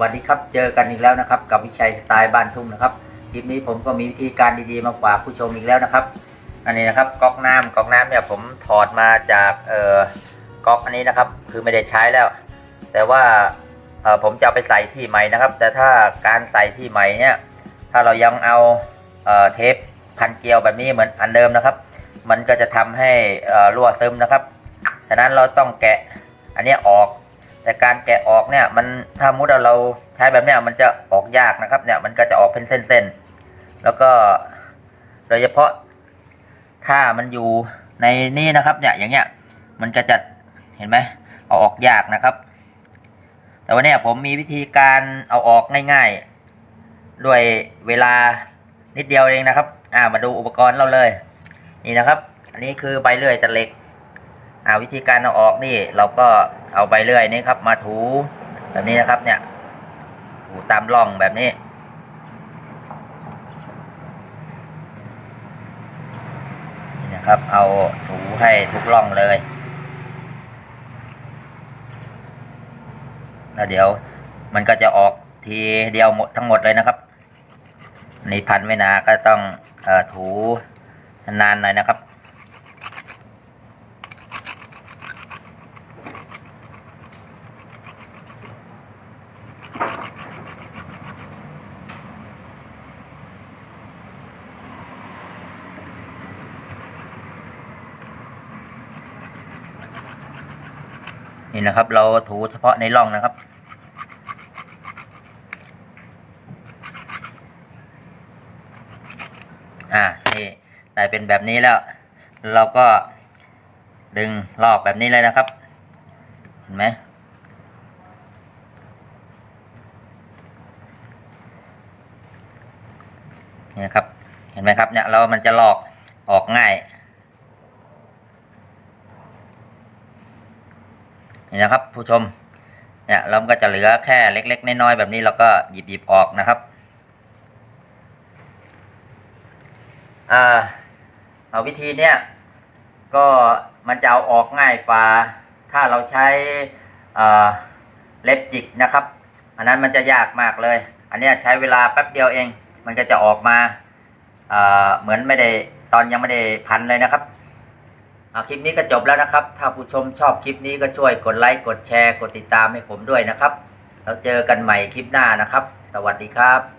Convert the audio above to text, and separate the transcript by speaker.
Speaker 1: วัสดีครับ เจอกันอีกแล้วนะครับ กับวิชัยสไตล์บ้านทุ่งนะครับคลิปนี้ผมก็มีวิธีการดีๆมาฝากผู้ชมอีกแล้วนะครับ อันนี้นะครับก๊อกน้ำก๊อกน้ำเนี่ยผมถอดมาจากเอ่อก๊อกอันนี้นะครับ คือไม่ได้ใช้แล้ว แต่ว่าเอ่อผมจะเอาไปใส่ที่ใหม่นะครับ แต่ถ้าการใส่ที่ใหม่เนี่ยถ้าเรายังเอาเอ่อเทปพันเกลียวแบบนี้เหมือนอันเดิมนะครับ มันก็จะทำให้รั่วซึมนะครับฉะนั้นเราต้องแกะอันนี้ออก แต่การแกะออกเนี่ยมันถ้ามุดเราใช้แบบเนี้ยมันจะออกยากนะครับเนี่ยมันก็จะออกเป็นเส้นๆแล้วก็โดยเฉพาะถ้ามันอยู่ในนี่นะครับเนี่ยอย่างเงี้ยมันก็จะเห็นไหมเอาออกยากนะครับ แต่วันนี้ผมมีวิธีการเอาออกง่ายๆ ด้วยเวลานิดเดียวเองนะครับ อ่ามาดูอุปกรณ์เราเลย นี่นะครับ อันนี้คือใบเลื่อยตะเหล็ก อาวิธีการเอาออกนี่เราก็เอาใบเลื่อยนี่ครับ มาถูแบบนี้นะครับเนี่ยถูตามร่องแบบนี้ นี่นะครับ เอาถูให้ทุกร่องเลยแล้วเดี๋ยวมันก็จะออกทีเดียวหมดทั้งหมดเลยนะครับนี่พันไว้นาก็ต้องอถูนานหน่อยนะครับ นี่นะครับ เราถูเฉพาะในร่องนะครับ อ่า นี่ได้เป็นแบบนี้แล้ว เราก็ดึงลอกแบบนี้เลยนะครับ เห็นไหม นี่ครับ เห็นไหมครับเนี่ยเรามันจะลอกออกง่ายนี่นะครับ ผู้ชมเนี่ยเราก็จะเหลือแค่เล็ก ๆ น้อยๆแบบนี้เราก็หยิบหยิบออกนะครับอ่าเอาวิธีเนี้ยก็มันจะเอาออกง่ายฟ้าถ้าเราใช้เล็บจิกนะครับ อันนั้นมันจะยากมากเลย อันนี้ใช้เวลาแป๊บเดียวเอง มันก็จะออกมาเหมือนไม่ได้ตอนยังไม่ได้พันเลยนะครับอะคลิปนี้ก็จบแล้วนะครับ ถ้าผู้ชมชอบคลิปนี้ก็ช่วยกดไลค์กดแชร์ กดติดตามให้ผมด้วยนะครับแล้วเจอกันใหม่คลิปหน้านะครับ สวัสดีครับ